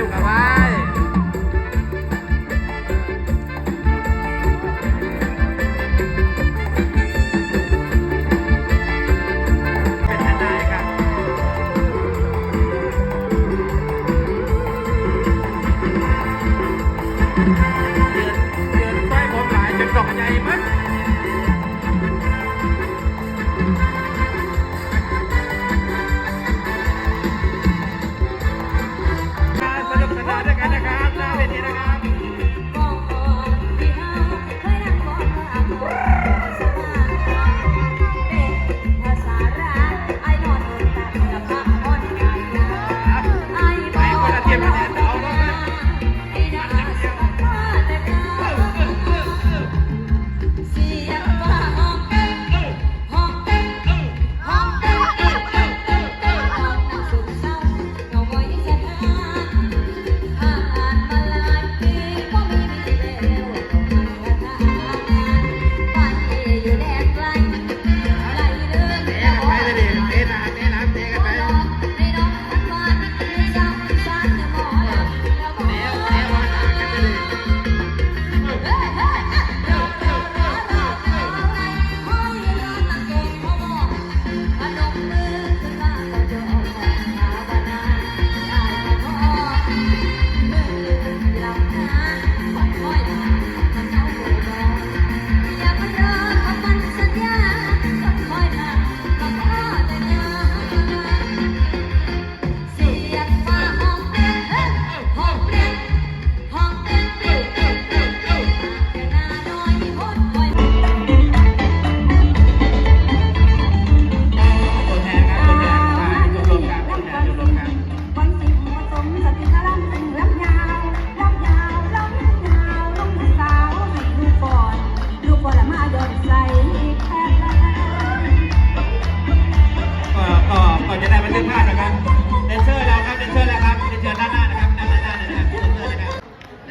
ยมกับไว้เยี่ยมกับไว้เ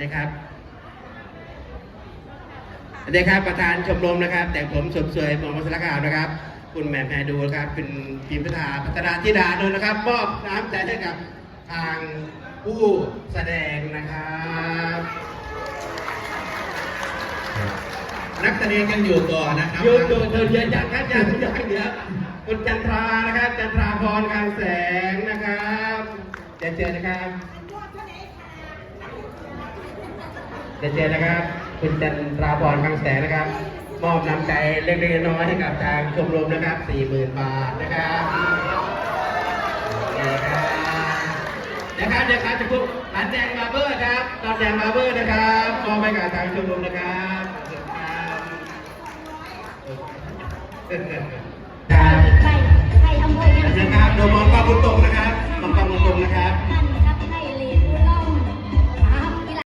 นะครับสวัสดีครับประธานชมรมนะครับ แต่งผมสมสวยมองมัสลกาวนะครับ คุณแหม่มแพรดูนะครับ เป็นทีมพัฒนาพัฒนาธิดาด้วยนะครับมอบน้ำใจให้กับทางผู้แสดงนะครับนักแสดงยังอยู่ต่อนะครับยืนอยู่เธอเยอะจังครับยังยังเดี๋ยวคุณจันทรานะครับ จันทราพรกลางแสงนะครับเดี๋ยวเจอนะครับ เดี๋ยวเจอนะครับ คุณจันทราพรกลางแสงนะครับ มอบน้ำใจเล็กๆน้อยๆให้กับทางชมรมนะครับ40,000 บาทนะครับนี่ครับนะครับเดี๋ยวครับจะพูดร้านแดงบาร์เบอร์ครับร้านแดงบาร์เบอร์นะครับมอบให้กับทางชมรมนะครับขอบคุณครับใครใครอำเภอยังนะครับโดยมองกล้องตรงๆนะครับมองกล้องตรงๆนะครับนั่น